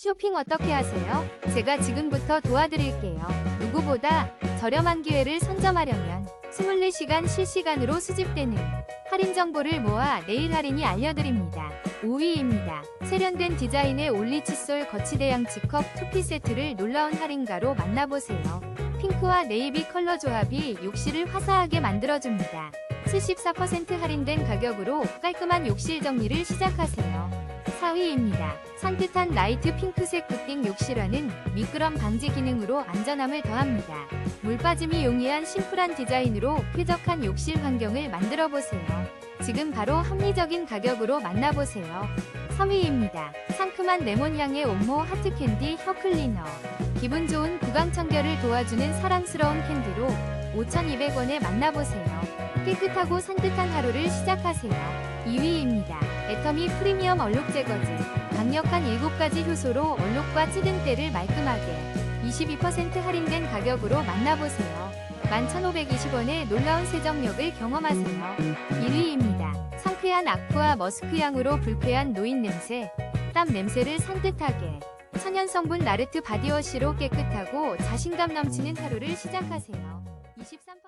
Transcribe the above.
쇼핑 어떻게 하세요? 제가 지금부터 도와드릴게요. 누구보다 저렴한 기회를 선점하려면 24시간 실시간으로 수집되는 할인 정보를 모아 내일 할인이 알려드립니다. 5위입니다. 세련된 디자인의 올리 칫솔 거치대 양치컵 투피 세트를 놀라운 할인가로 만나보세요. 핑크와 네이비 컬러 조합이 욕실을 화사하게 만들어줍니다. 74% 할인된 가격으로 깔끔한 욕실 정리를 시작하세요. 4위입니다. 산뜻한 라이트 핑크색 굿딩 욕실화는 미끄럼 방지 기능으로 안전함을 더합니다. 물 빠짐이 용이한 심플한 디자인으로 쾌적한 욕실 환경을 만들어 보세요. 지금 바로 합리적인 가격으로 만나보세요. 3위입니다. 상큼한 레몬 향의 온모 하트 캔디 혀 클리너. 기분 좋은 구강 청결을 도와주는 사랑스러운 캔디로 5,200원에 만나보세요. 깨끗하고 산뜻한 하루를 시작하세요. 2위입니다. 애터미 프리미엄 얼룩 제거제. 강력한 7가지 효소로 얼룩과 찌든 때를 말끔하게 22% 할인된 가격으로 만나보세요. 11,520원의 놀라운 세정력을 경험하세요. 1위입니다. 상쾌한 아쿠아 머스크 향으로 불쾌한 노인 냄새, 땀 냄새를 산뜻하게 천연 성분 나르트 바디워시로 깨끗하고 자신감 넘치는 하루를 시작하세요. 23%